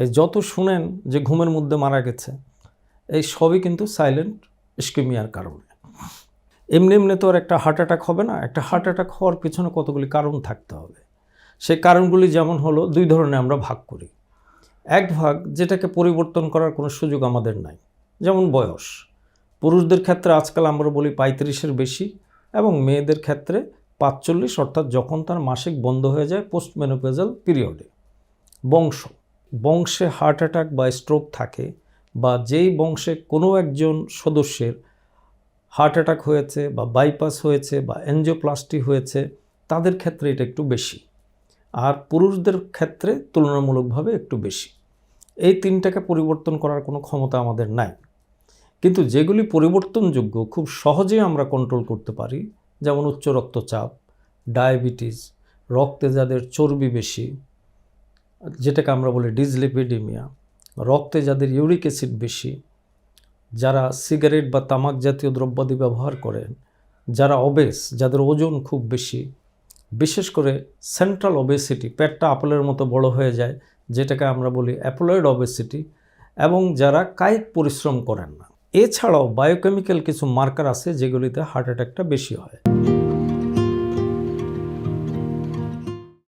এই যত শুনেন যে ঘুমের মধ্যে মারা গেছে, এই সবই কিন্তু সাইলেন্ট স্কিমিয়ার কারণে। এমনি এমনি তো আর একটা হার্ট অ্যাটাক হবে না, একটা হার্ট অ্যাটাক হওয়ার পিছনে কতগুলি কারণ থাকতে হবে। সেই কারণগুলি যেমন হলো, দুই ধরনের আমরা ভাগ করি। এক ভাগ যেটাকে পরিবর্তন করার কোনো সুযোগ আমাদের নাই, যেমন বয়স। পুরুষদের ক্ষেত্রে আজকাল আমরা বলি পঁয়ত্রিশের বেশি এবং মেয়েদের ক্ষেত্রে পাঁচচল্লিশ, অর্থাৎ যখন তার মাসিক বন্ধ হয়ে যায় পোস্ট মেনোপেজাল পিরিয়ডে বংশ। বংশে হার্ট অ্যাটাক বা স্ট্রোক থাকে বা যেই বংশে কোনো একজন সদস্যের হার্ট অ্যাটাক হয়েছে বা বাইপাস হয়েছে বা এনজিওপ্লাস্টি হয়েছে, তাদের ক্ষেত্রে এটা একটু বেশি। আর পুরুষদের ক্ষেত্রে তুলনামূলকভাবে একটু বেশি। এই তিনটাকে পরিবর্তন করার কোনো ক্ষমতা আমাদের নাই। কিন্তু যেগুলি পরিবর্তনযোগ্য, খুব সহজেই আমরা কন্ট্রোল করতে পারি, যেমন উচ্চ রক্তচাপ ডায়াবেটিস রক্তে যাদের চর্বি বেশি যেটাকে আমরা বলি ডিজলিপিডিমিয়া রক্তে যাদের ইউরিক অ্যাসিড বেশি, যারা সিগারেট বা তামাক জাতীয় দ্রব্যাদি ব্যবহার করেন, যারা অবেস যাদের ওজন খুব বেশি, বিশেষ করে সেন্ট্রাল ওবেসিটি পেটটা আপেলের মতো বড় হয়ে যায়, যেটাকে আমরা বলি অ্যাপোলয়েড ওবেসিটি এবং যারা কায়িক পরিশ্রম করেন না। এছাড়াও বায়োকেমিক্যাল কিছু মার্কার আছে যেগুলিতে হার্ট অ্যাটাকটা বেশি হয়।